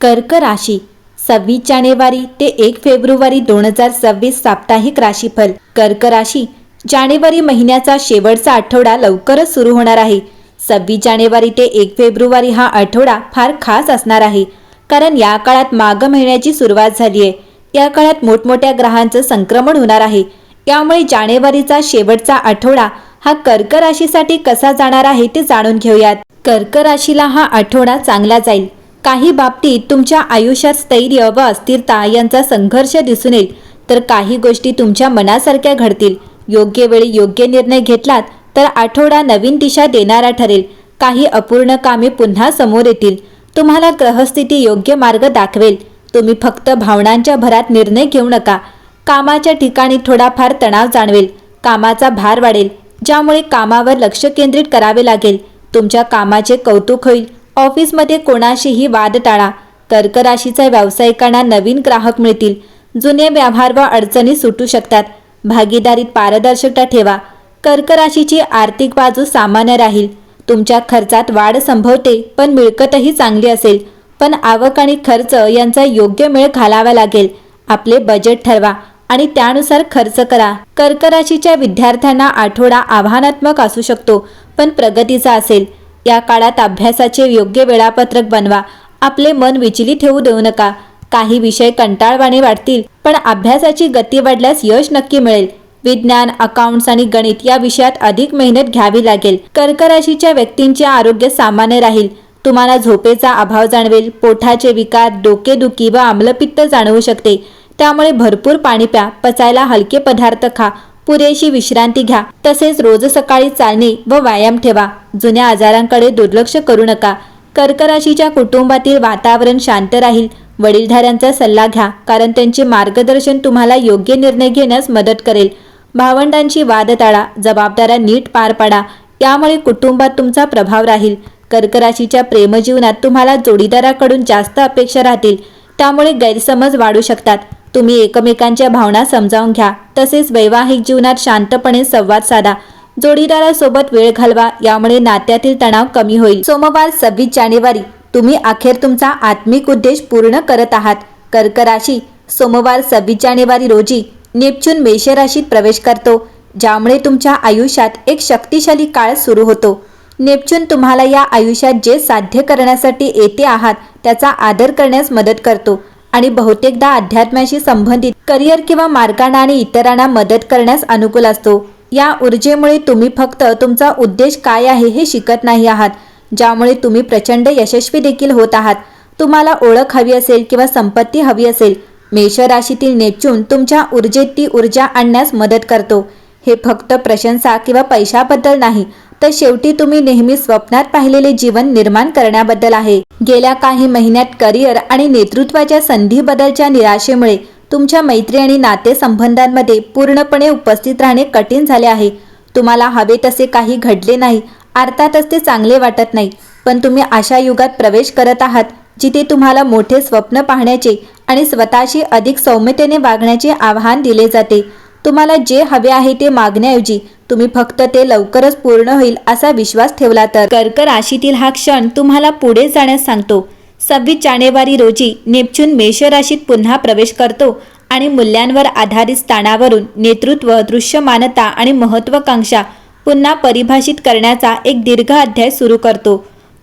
कर्क राशी. सव्वीस जानेवारी ते एक फेब्रुवारी दोन हजार सव्वीस साप्ताहिक राशीफल. कर्क राशी. जानेवारी महिन्याचा शेवटचा आठवडा लवकरच सुरू होणार आहे. सव्वीस जानेवारी ते एक फेब्रुवारी हा आठवडा फार खास असणार आहे. कारण या काळात माघ महिन्याची सुरुवात झाली आहे या काळात मोठमोठ्या ग्रहांचं संक्रमण होणार आहे. यामुळे जानेवारीचा शेवटचा आठवडा हा कर्क राशीसाठी कसा जाणार आहे ते जाणून घेऊयात. कर्क राशीला हा आठवडा चांगला जाईल. काही बाबतीत तुमच्या आयुष्यात स्थैर्य व अस्थिरता यांचा संघर्ष दिसून येईल. तर काही गोष्टी तुमच्या मनासारख्या घडतील. योग्य वेळी योग्य निर्णय घेतलात तर आठवडा नवीन दिशा देणारा ठरेल. काही अपूर्ण कामे पुन्हा समोर येतील. तुम्हाला ग्रहस्थिती योग्य मार्ग दाखवेल. तुम्ही फक्त भावनांच्या भरात निर्णय घेऊ नका. कामाच्या ठिकाणी थोडाफार तणाव जाणवेल. कामाचा भार वाढेल ज्यामुळे कामावर लक्ष केंद्रित करावे लागेल. तुमच्या कामाचे कौतुक होईल. ऑफिसमध्ये कोणाशीही वाद टाळा. कर्क राशीच्या व्यावसायिकांना नवीन ग्राहक मिळतील. जुने व्यवहार व अडचणी सुटू शकतात. भागीदारीत पारदर्शकता ठेवा. कर्क राशीची आर्थिक बाजू सामान्य राहील. तुमच्या खर्चात वाढ संभवते पण मिळकतही चांगली असेल. पण आवक आणि खर्च यांचा योग्य मेळ घालावा लागेल. आपले बजेट ठरवा आणि त्यानुसार खर्च करा. कर्क राशीच्या विद्यार्थ्यांना आठवडा आव्हानात्मक असू शकतो पण प्रगतीचा असेल. या काळात अभ्यासाचे योग्य वेळापत्रक बनवा. आपले मन विचलित ठेवू देऊ नका. काही विषय कंटाळवाणे वाटतील पण अभ्यासाची गती वाढल्यास यश नक्की मिळेल. विज्ञान अकाउंट्स आणि गणित या विषयात अधिक मेहनत घ्यावी लागेल. कर्कराशीच्या व्यक्तींचे आरोग्य सामान्य राहील. तुम्हाला झोपेचा अभाव जाणवेल पोटाचे विकार डोकेदुखी व आम्लपित्त जाणवू शकते. त्यामुळे भरपूर पाणी प्या पचायला हलके पदार्थ खा. पुरेशी विश्रांती घ्या. तसेच रोज सकाळी चालणे व व्यायाम ठेवा. जुन्या आजारांकडे दुर्लक्ष करू नका. कर्कराशीच्या कुटुंबातील वातावरण शांत राहील. वडीलधाऱ्यांचा सल्ला घ्या कारण त्यांचे मार्गदर्शन तुम्हाला योग्य निर्णय घेण्यास मदत करेल. भावंडांची वाद टाळा जबाबदाऱ्या नीट पार पाडा. यामुळे कुटुंबात तुमचा प्रभाव राहील. कर्कराशीच्या प्रेमजीवनात तुम्हाला जोडीदाराकडून जास्त अपेक्षा राहतील. त्यामुळे गैरसमज वाढू शकतात. तुम्ही एकमेकांच्या भावना समजावून घ्या. तसेच वैवाहिक जीवनात शांतपणे संवाद साधा. जोडीदारासोबत वेळ घालवा. यामुळे नात्यातील तणाव कमी होईल. सोमवार सव्वीस जानेवारी. तुम्ही अखेर तुमचा आत्मिक उद्देश पूर्ण करत आहात. कर्क राशी सोमवार सव्वीस जानेवारी रोजी नेपच्यून मेष राशीत प्रवेश करतो. ज्यामुळे तुमच्या आयुष्यात एक शक्तिशाली काळ सुरू होतो. नेपच्यून तुम्हाला या आयुष्यात जे साध्य करण्यासाठी येते आहात त्याचा आदर करण्यास मदत करतो. आणि बहुतेकदा अध्यात्माशी संबंधित करिअर किंवा मार्गांना आणि इतरांना मदत करण्यास अनुकूल असतो. या ऊर्जेमुळे तुम्ही फक्त तुमचा उद्देश काय आहे हे शिकत नाही आहात ज्यामुळे तुम्ही प्रचंड यशस्वी देखील होत आहात. तुम्हाला ओळख हवी असेल किंवा संपत्ती हवी असेल मेष राशीतील नेपच्यून तुमच्या ऊर्जेत ती ऊर्जा आणण्यास मदत करतो. हे फक्त प्रशंसा किंवा पैशाबद्दल नाही तर शेवटी तुम्ही नेहमी स्वप्नात पाहिलेले जीवन निर्माण करण्याबद्दल आहे. गेल्या काही महिन्यात करिअर आणि नेतृत्वाच्या संधीबद्दलच्या निराशेमुळे तुमच्या मैत्री आणि नातेसंबंधांमध्ये पूर्णपणे उपस्थित राहणे कठीण झाले आहे. तुम्हाला हवे तसे काही घडले नाही अर्थातच ते चांगले वाटत नाही पण तुम्ही अशा युगात प्रवेश करत आहात जिथे तुम्हाला मोठे स्वप्न पाहण्याचे आणि स्वतःशी अधिक सौम्यतेने वागण्याचे आव्हान दिले जाते. तुम्हाला जे हवे आहे ते मागण्याऐवजी तुम्ही फक्त ते लवकरच पूर्ण होईल असा विश्वास ठेवला तर. कर्क राशीतील हा क्षण तुम्हाला पुढे जाण्यास सांगतो. सव्वीस जानेवारी रोजी नेपच्यून मेष राशीत पुन्हा प्रवेश करतो आणि मूल्यांवर आधारित स्थानावरून नेतृत्व दृश्यमानता आणि महत्वाकांक्षा पुन्हा परिभाषित करण्याचा एक दीर्घ अध्याय सुरू करतो.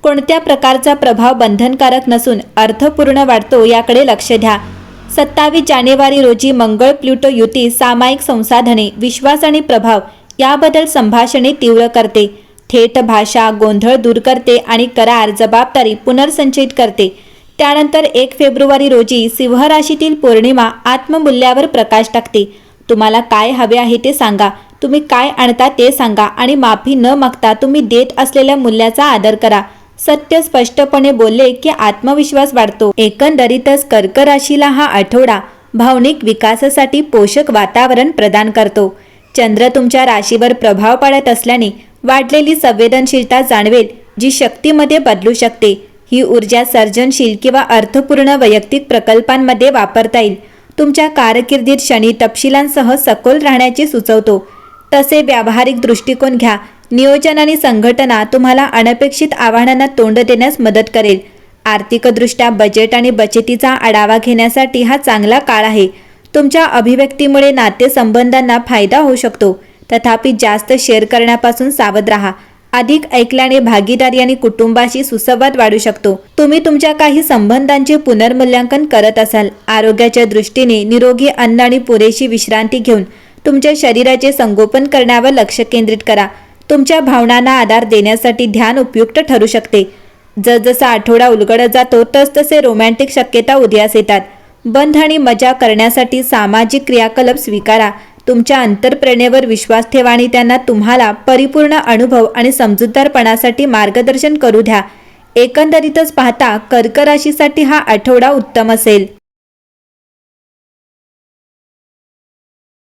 कोणत्या प्रकारचा प्रभाव बंधनकारक नसून अर्थपूर्ण वाटतो याकडे लक्ष द्या. सत्तावीस जानेवारी रोजी मंगळ प्लुटो युती सामायिक संसाधने विश्वास आणि प्रभाव याबद्दल संभाषणे तीव्र करते. थेट भाषा गोंधळ दूर करते आणि करार जबाबदारी पुनर्संचयित करते. त्यानंतर एक फेब्रुवारी रोजी सिंह राशीतील पौर्णिमा आत्ममूल्यावर प्रकाश टाकते. तुम्हाला काय हवे आहे ते सांगा. तुम्ही काय आणता ते सांगा आणि माफी न मागता तुम्ही देत असलेल्या मूल्याचा आदर करा. सत्य स्पष्टपणे बोलले की आत्मविश्वास वाढतो. एकंदरीतच कर्क राशीला हा आठवडा भावनिक विकासासाठी पोषक वातावरण प्रदान करतो. चंद्र तुमच्या राशीवर प्रभाव पाडत असल्याने वाढलेली संवेदनशीलता जाणवेल जी शक्तीमध्ये बदलू शकते. ही ऊर्जा सर्जनशील किंवा अर्थपूर्ण वैयक्तिक प्रकल्पांमध्ये वापरता येईल. तुमच्या कारकिर्दीत शनी तपशिलांसह सखोल राहण्याचे सुचवतो. तसे व्यावहारिक दृष्टिकोन घ्या. नियोजन आणि संघटना तुम्हाला अनपेक्षित आव्हानांना तोंड देण्यास मदत करेल. आर्थिकदृष्ट्या बजेट आणि बचतीचा आढावा घेण्यासाठी हा चांगला काळ आहे. तुमच्या अभिव्यक्तीमुळे नातेसंबंधांना फायदा होऊ शकतो. तथापि जास्त शेअर करण्यापासून सावध राहा. अधिक ऐकल्याने भागीदारी आणि कुटुंबाशी सुसंवाद वाढू शकतो. तुम्ही तुमच्या काही संबंधांचे पुनर्मूल्यांकन करत असाल. आरोग्याच्या दृष्टीने निरोगी अन्न आणि पुरेशी विश्रांती घेऊन तुमच्या शरीराचे संगोपन करण्यावर लक्ष केंद्रित करा. तुमच्या भावनांना आधार देण्यासाठी ध्यान उपयुक्त ठरू शकते. जसजसा आठवडा उलगडत जातो तसतसे रोमॅन्टिक शक्यता उदयास येतात. बंध आणि मजा करण्यासाठी सामाजिक क्रियाकलाप स्वीकारा. तुमच्या अंतरप्रेरणेवर विश्वास ठेवा आणि त्यांना तुम्हाला परिपूर्ण अनुभव आणि समजूतदारपणासाठी मार्गदर्शन करू द्या. एकंदरीतच पाहता कर्कराशीसाठी हा आठवडा उत्तम असेल.